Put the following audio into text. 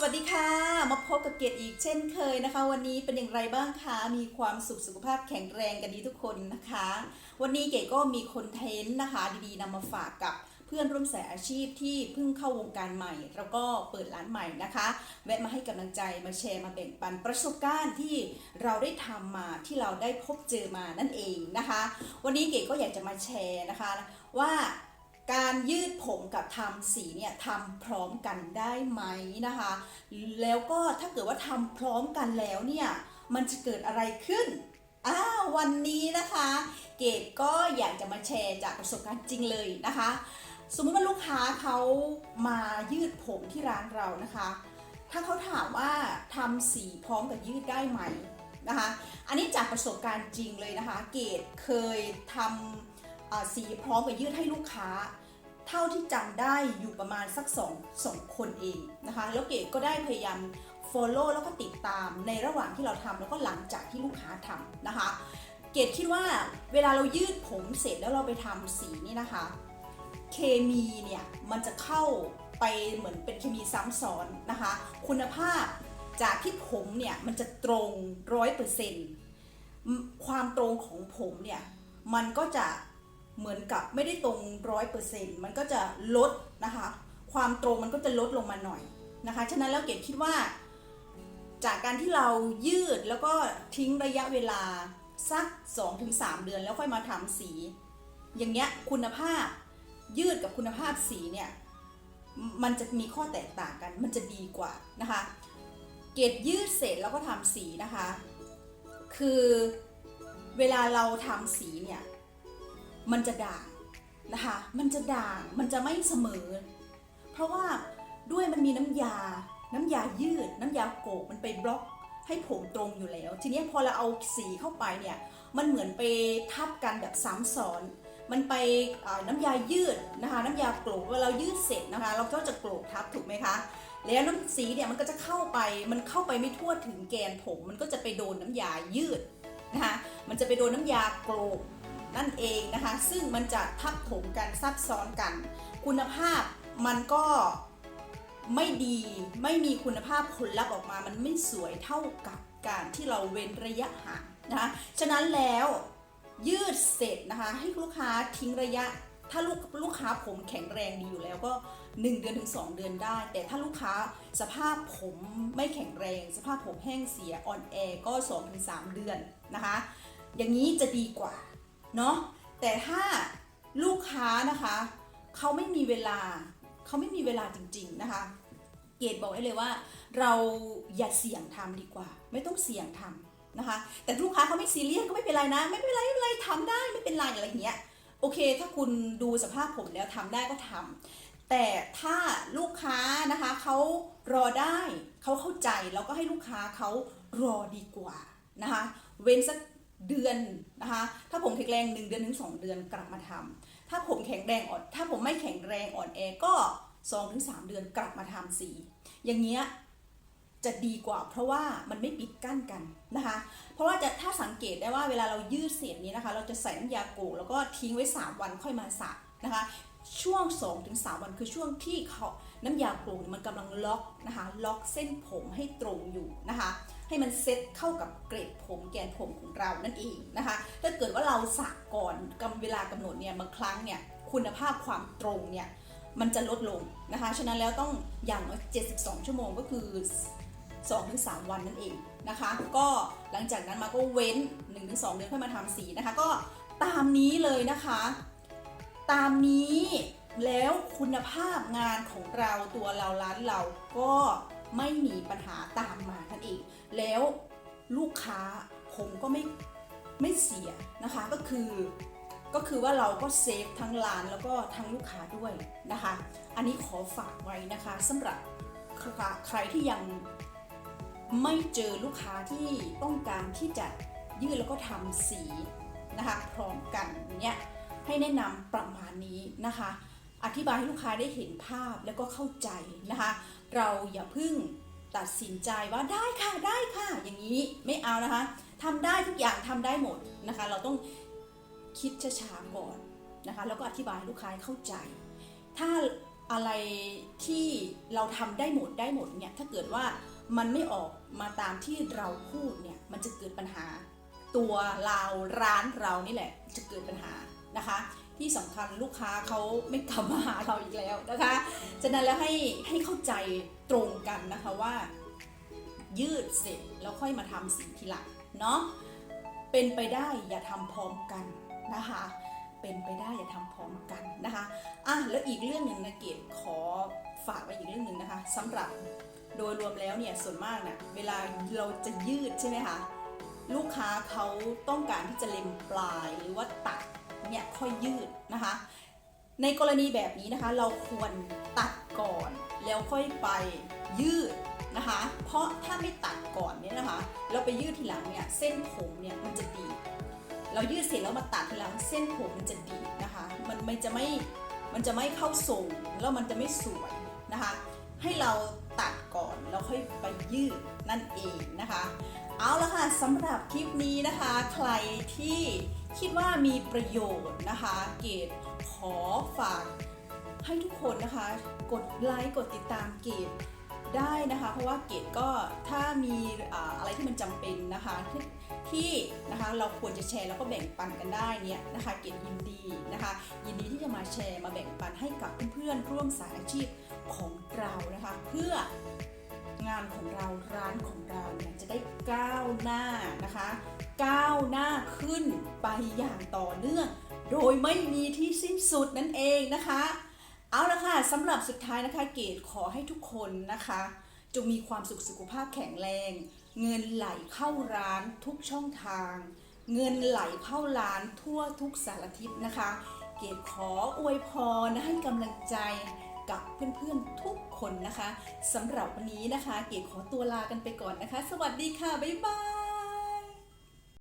สวัสดีค่ะ มาพบกับเกดอีกเช่นเคยนะคะ วันนี้เป็นอย่างไรบ้างคะมีความสุขสุขภาพแข็งแรงกันดีทุกคนนะคะ วันนี้เกดก็มีคอนเทนต์นะคะ ดีๆนำมาฝากกับเพื่อนร่วมสายอาชีพที่เพิ่งเข้าวงการใหม่ แล้วก็เปิดร้านใหม่นะคะแวะมาให้กำลังใจมาแชร์มาแบ่งปันประสบการณ์ที่เราได้ทำมาที่เราได้พบเจอมานั่นเองนะคะ วันนี้เก๋ก็อยากจะมาแชร์นะคะว่า การยืดผมกับทำสีเนี่ยทำพร้อมกันได้ไหมนะคะ แล้วก็ถ้าเกิดว่าทำพร้อมกันแล้วเนี่ยมันจะเกิดอะไรขึ้นอ้าววันนี้นะคะ เกดก็อยากจะมาแชร์จากประสบการณ์จริงเลยนะคะ สมมติว่าลูกค้าเขามายืดผมที่ร้านเรานะคะ ถ้าเขาถามว่าทำสีพร้อมกับยืดได้ไหมนะคะ อันนี้จากประสบการณ์จริงเลยนะคะ เกดเคยทำอ่า สีพร้อมกับยืดให้ลูกค้า เท่าที่จำได้อยู่ประมาณสักสองสองคนเองนะคะ แล้วเกดก็ได้พยายาม follow แล้วก็ติดตามในระหว่างที่เราทำแล้วก็หลังจากที่ลูกค้าทำนะคะ เกดคิดว่าเวลาเรายืดผมเสร็จแล้วเราไปทำสีนี่นะคะ เคมีเนี่ยมันจะเข้าไปเหมือนเป็นเคมีซ้ำซ้อนนะคะ คุณภาพจากที่ผมเนี่ยมันจะตรงร้อยเปอร์เซ็นต์ความตรงของผมเนี่ยมันก็จะ เหมือนกับไม่ได้ตรงร้อยเปอร์เซ็นต์มันก็จะลดนะคะ ความตรงมันก็จะลดลงมาหน่อยนะคะ ฉะนั้นแล้วเกดคิดว่า จากการที่เรายืดแล้วก็ทิ้งระยะเวลาสัก 2-3 เดือนแล้วค่อยมาทำสี อย่างเงี้ยคุณภาพยืดกับคุณภาพสีเนี่ยมันจะมีข้อแตกต่างกัน มันจะดีกว่านะคะ เกรดยืดเสร็จแล้วก็ทำสีนะคะ คือเวลาเราทำสีเนี่ย มันจะด่างนะคะ มันจะด่าง มันจะไม่เสมอ เพราะว่าด้วยมันมีน้ำยา น้ำยายืด น้ำยาโกกมันไปบล็อกให้ผมตรงอยู่แล้ว ทีนี้พอเราเอาสีเข้าไปเนี่ย มันเหมือนไปทับกันแบบซ้ำซ้อน มันไปน้ำยายืดนะคะ น้ำยาโกรกเวลาเรายืดเสร็จนะคะ เราก็จะโกรกทับถูกไหมคะ แล้วน้ำสีเนี่ยมันก็จะเข้าไป มันเข้าไปไม่ทั่วถึงแกนผม มันก็จะไปโดนน้ำยายืดนะคะ มันจะไปโดนน้ำยาโกรก นั่นเองนะคะ ซึ่งมันจะทับถมกันซับซ้อนกัน คุณภาพมันก็ไม่ดีไม่มีคุณภาพผลลัพธ์ออกมา มันไม่สวยเท่ากับการที่เราเว้นระยะห่างนะคะฉะนั้นแล้วยืดเสร็จนะคะให้ลูกค้าทิ้งระยะ ถ้าลูกลูกค้าผมแข็งแรงดีอยู่แล้วก็ 1 เดือนถึง 2 เดือนได้ แต่ถ้าลูกค้าสภาพผมไม่แข็งแรง สภาพผมแห้งเสียอ่อนแอก็2ถึง3เดือนนะคะ อย่างนี้จะดีกว่า เนาะแต่ถ้าลูกค้านะคะเขาไม่มีเวลาเขาไม่มีเวลาจริง ๆ นะคะเกดบอกได้เลยว่า เราอย่าเสี่ยงทำดีกว่า ไม่ต้องเสี่ยงทำนะคะ แต่ลูกค้าเขาไม่ซีเรียสก็ไม่เป็นไรนะ ไม่เป็นไรไม่เป็นไรทำได้ไม่เป็นไรอะไรอย่างเงี้ยโอเค ถ้าคุณดูสภาพผมแล้วทำได้ก็ทำแต่ถ้าลูกค้านะคะเขารอได้เขาเข้าใจเราก็ให้ลูกค้าเขารอดีกว่านะคะ เว้นสัก เดือนนะคะถ้าผมแข็งแรงหนึ่งเดือนถึงสองเดือนกลับมาทำถ้าผมแข็งแรงอ่อนถ้าผมไม่แข็งแรงอ่อนแอก็สองถึงสามเดือนกลับมาทำสีอย่างเงี้ยจะดีกว่าเพราะว่ามันไม่ปิดกั้นกันนะคะ เพราะว่าจะถ้าสังเกตได้ว่าเวลาเรายืดเสร็จนี้นะคะ เราจะใส่น้ำยาโกกแล้วก็ทิ้งไว้ 3 วันค่อยมาสระนะคะ ช่วง 2-3 วันคือช่วงที่เขาน้ำยาโกกมันกำลังล็อกนะคะ ล็อกเส้นผมให้ตรงอยู่นะคะ ให้มันเซ็ตเข้ากับเกรดผมแกนผมของเรานั่นเองนะคะ ถ้าเกิดว่าเราสระก่อนกำเวลากำหนดเนี่ยบางครั้งเนี่ยคุณภาพความตรงเนี่ยมันจะลดลงนะคะ ฉะนั้นแล้วต้องอย่างน้อย72 ชั่วโมงก็คือ 2-3 วันนั่นเองนะคะ ก็หลังจากนั้นมาก็เว้น 1-2 เดือนค่อยมาทำสีนะคะ ก็ตามนี้เลยนะคะ ตามนี้แล้วคุณภาพงานของเราตัวเราร้านเราก็ ไม่มีปัญหาตามมาท่นเอง แล้วลูกค้าผมก็ไม่ไม่เสียนะคะ ก็คือก็คือว่าเราก็เซฟทั้งร้านแล้วก็ทั้งลูกค้าด้วยนะคะ อันนี้ขอฝากไว้นะคะสำหรับใครที่ยังไม่เจอลูกค้าที่ต้องการที่จะยืดแล้วก็ทำสีนะคะ พร้อมกันเนี้ยให้แนะนำประมาณนี้นะคะ อธิบายให้ลูกค้าได้เห็นภาพแล้วก็เข้าใจนะคะ เราอย่าพึ่งตัดสินใจว่าได้ค่ะได้ค่ะ อย่างนี้ไม่เอานะคะทำได้ทุกอย่างทำได้หมดนะคะ เราต้องคิดช้าๆก่อนนะคะ แล้วก็อธิบายให้ลูกค้าเข้าใจ ถ้าอะไรที่เราทำได้หมดได้หมดเนี่ยถ้าเกิดว่ามันไม่ออกมาตามที่เราพูดเนี่ยมันจะเกิดปัญหา ตัวเราร้านเรานี่แหละจะเกิดปัญหานะคะ ที่สำคัญลูกค้าเขาไม่กลับมาหาเราอีกแล้วนะคะฉะนั้นแล้วให้ให้เข้าใจตรงกันนะคะว่า ยืดเสร็จแล้วค่อยมาทำสิ่งทีหลังเนาะเป็นไปได้อย่าทำพร้อมกันนะคะ เป็นไปได้อย่าทำพร้อมกันนะคะอะแล้วอีกเรื่องหนึ่งนะเกดขอฝากไว้อีกเรื่องหนึ่งนะคะสำหรับโดยรวมแล้วเนี่ยส่วนมากนะ่ะเวลาเราจะยืดใช่ไหมคะลูกค้าเขาต้องการที่จะเล็มปลายหรือว่าตัด เนี่ยค่อยยืดนะคะ ในกรณีแบบนี้นะคะ เราควรตัดก่อน แล้วค่อยไปยืดนะคะ เพราะถ้าไม่ตัดก่อนเนี่ยนะคะ เราไปยืดทีหลังเนี่ยเส้นผมเนี่ยมันจะดีเรายืดเสร็จแล้วมาตัดทีหลังเส้นผมมันจะดีนะคะ มันมันจะไม่มันจะไม่เข้าทรงแล้วมันจะไม่สวยนะคะ ให้เราตัดก่อนแล้วค่อยไปยืดนั่นเองนะคะ เอาละค่ะสำหรับคลิปนี้นะคะ ใครที่ คิดว่ามีประโยชน์นะคะ เกดขอฝากให้ทุกคนนะคะ กดไลค์กดติดตามเกดได้นะคะ เพราะว่าเกดก็ถ้ามีอ่าอะไรที่มันจำเป็นนะคะที่ที่นะคะเราควรจะแชร์แล้วก็แบ่งปันกันได้เนี่ยนะคะเกดยินดีนะคะ ยินดีที่จะมาแชร์มาแบ่งปันให้กับเพื่อนๆร่วมสายอาชีพของเรานะคะ เพื่องานของเราร้านของเราเนี่ยจะได้ก้าวหน้านะคะ ก้าวหน้าขึ้นไปอย่างต่อเนื่อง โดยไม่มีที่สิ้นสุดนั่นเองนะคะ เอาละค่ะสำหรับสุดท้ายนะคะเกดขอให้ทุกคนนะคะ จงมีความสุขสุขภาพแข็งแรง เงินไหลเข้าร้านทุกช่องทาง เงินไหลเข้าร้านทั่วทุกสารทิศนะคะ เกดขออวยพรให้กำลังใจกับเพื่อนๆทุกคนนะคะสำหรับวันนี้นะคะ เกดขอตัวลากันไปก่อนนะคะ สวัสดีค่ะ บ๊ายบาย